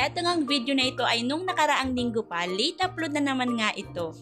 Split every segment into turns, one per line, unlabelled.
eto ngang video na ito ay nung nakaraang linggo pa, late upload na naman nga ito.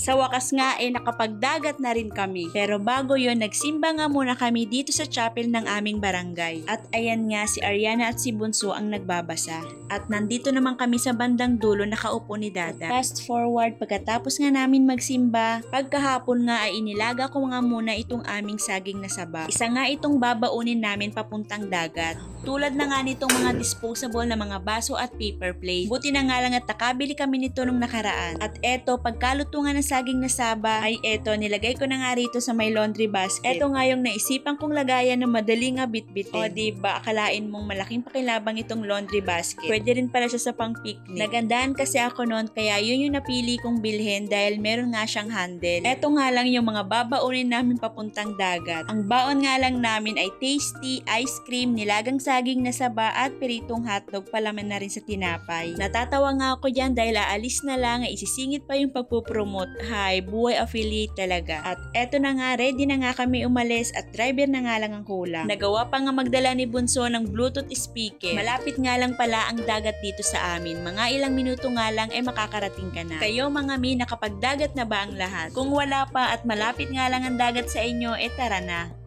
Sa wakas nga ay nakapagdagat na rin kami. Pero bago yon nagsimba nga muna kami dito sa chapel ng aming barangay. At ayan nga si Ariana at si Bunso ang nagbabasa. At nandito naman kami sa bandang dulo nakaupo ni Dada. Fast forward pagkatapos nga namin magsimba, pagkahapon nga ay inilaga ko nga muna itong aming saging na saba. Isa nga itong babaunin namin papuntang dagat. Tulad na nga nitong mga disposable na mga baso at paper plate. Buti na nga lang at nakabili kami nito nung nakaraan. At eto, pagkalutungan ng saging na saba, ay eto, nilagay ko na nga rito sa may laundry basket. Eto nga yung naisipan kong lagayan na madali nga bitbitin. O diba, akalain mong malaking pakilabang itong laundry basket. Pwede rin pala siya sa pang picnic. Nagandaan kasi ako noon, kaya yun yung napili kong bilhin dahil meron nga siyang handle. Eto nga lang yung mga babaunin namin papuntang dagat. Ang baon nga lang namin ay tasty, ice cream, nilagang saging na saba at piritong hotdog palaman na rin sa tinapay. Natatawa nga ako dyan dahil aalis na lang ay isisingit pa yung pagpupromote. Hay, buhay affiliate talaga. At eto na nga, ready na nga kami umalis at driver na nga lang ang kulang. Nagawa pa nga magdala ni Bunso ng Bluetooth speaker. Malapit nga lang pala ang dagat dito sa amin. Mga ilang minuto nga lang ay makakarating ka na. Kayo mga mi, nakapagdagat na ba ang lahat? Kung wala pa at malapit nga lang ang dagat sa inyo, eh tara na.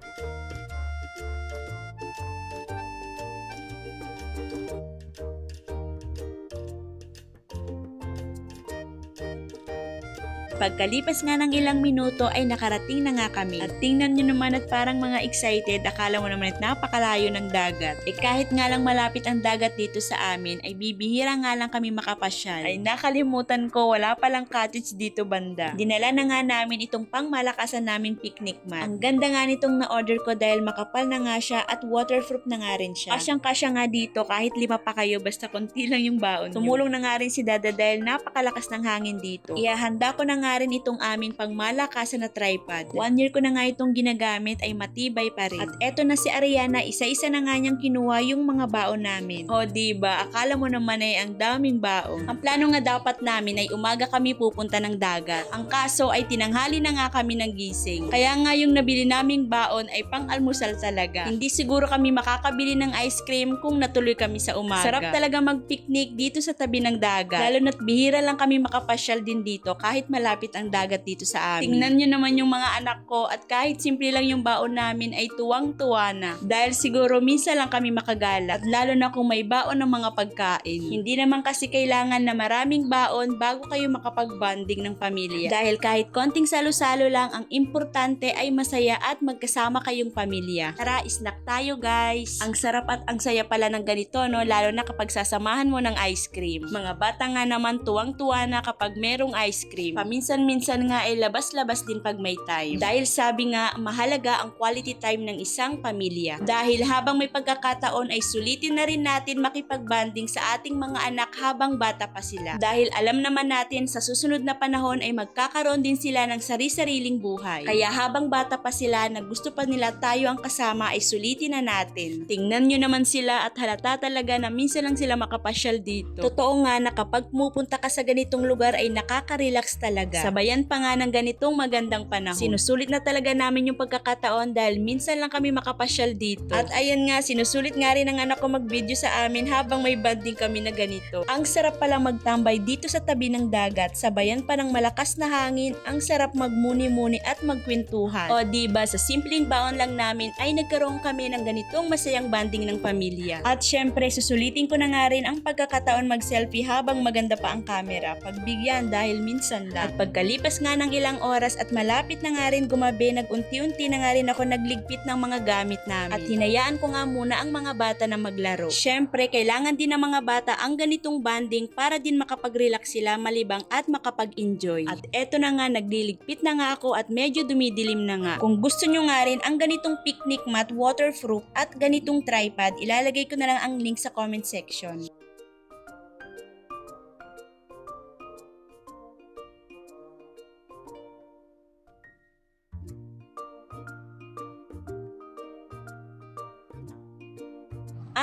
Pagkalipas nga ng ilang minuto ay nakarating na nga kami. At tingnan nyo naman at parang mga excited, akala mo naman at napakalayo ng dagat. Eh kahit nga lang malapit ang dagat dito sa amin, ay bibihira nga lang kami makapasyal. Ay nakalimutan ko, wala palang cottage dito banda. Dinala na nga namin itong pangmalakasan naming picnic mat. Ang ganda nga nitong na-order ko dahil makapal na nga siya at waterproof na nga rin siya. Kasyang kasya nga dito kahit lima pa kayo basta konti lang yung baon nyo. Tumulong na nga rin si Dada dahil napakalakas ng hangin dito. Ihahanda ko na nga rin itong aming pangmalakasan na tripod. One year ko na nga itong ginagamit ay matibay pa rin. At eto na si Ariana, isa-isa na nga niyang kinuha yung mga baon namin. O diba, akala mo naman ay ang daming baon. Ang plano nga dapat namin ay umaga kami pupunta ng dagat. Ang kaso ay tinanghali na nga kami ng gising. Kaya nga yung nabili naming baon ay pang-almusal talaga. Hindi siguro kami makakabili ng ice cream kung natuloy kami sa umaga. Sarap talaga mag-picnic dito sa tabi ng dagat. Lalo na't bihira lang kami makapasyal din dito kahit malapit ang dagat dito sa amin. Tingnan nyo naman yung mga anak ko at kahit simple lang yung baon namin ay tuwang-tuwa na. Dahil siguro minsan lang kami makagala at lalo na kung may baon ng mga pagkain. Hindi naman kasi kailangan na maraming baon bago kayo makapag-bonding ng pamilya. Dahil kahit konting salo-salo lang, ang importante ay masaya at magkasama kayong pamilya. Tara, snack tayo guys! Ang sarap at ang saya pala ng ganito no, lalo na kapag sasamahan mo ng ice cream. Mga bata nga naman tuwang-tuwa na kapag merong ice cream. Paminsan-minsan nga ay labas-labas din pag may time. Dahil sabi nga, mahalaga ang quality time ng isang pamilya. Dahil habang may pagkakataon ay sulitin na rin natin makipag-banding sa ating mga anak habang bata pa sila. Dahil alam naman natin sa susunod na panahon ay magkakaroon din sila ng sari-sariling buhay. Kaya habang bata pa sila na gusto pa nila tayo ang kasama ay sulitin na natin. Tingnan nyo naman sila at halata talaga na minsan lang sila makapasyal dito. Totoo nga na kapag pumupunta ka sa ganitong lugar ay nakaka-relax talaga. Sabayan pa nga ng ganitong magandang panahon. Sinusulit na talaga namin yung pagkakataon dahil minsan lang kami makapasyal dito. At ayan nga, sinusulit nga rin ng anak ko mag-video sa amin habang may banding kami na ganito. Ang sarap palang magtambay dito sa tabi ng dagat, sabayan pa ng malakas na hangin, ang sarap magmuni-muni at magkwentuhan. O diba, sa simpleng baon lang namin ay nagkaroon kami ng ganitong masayang banding ng pamilya. At syempre, susulitin ko na nga rin ang pagkakataon mag-selfie habang maganda pa ang camera. Pagbigyan dahil minsan lang. At pagkalipas nga ng ilang oras at malapit na nga rin gumabi, nag-unti-unti na nga rin ako nagligpit ng mga gamit namin. At hinayaan ko nga muna ang mga bata na maglaro. Syempre, kailangan din ng mga bata ang ganitong banding para din makapag-relax sila malibang at makapag-enjoy. At eto na nga, nagliligpit na nga ako at medyo dumidilim na nga. Kung gusto nyo nga rin ang ganitong picnic mat, waterproof at ganitong tripod, ilalagay ko na lang ang link sa comment section.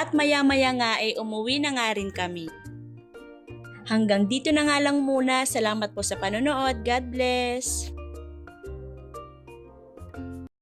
At maya-maya nga ay umuwi na nga rin kami. Hanggang dito na nga lang muna. Salamat po sa panonood. God bless!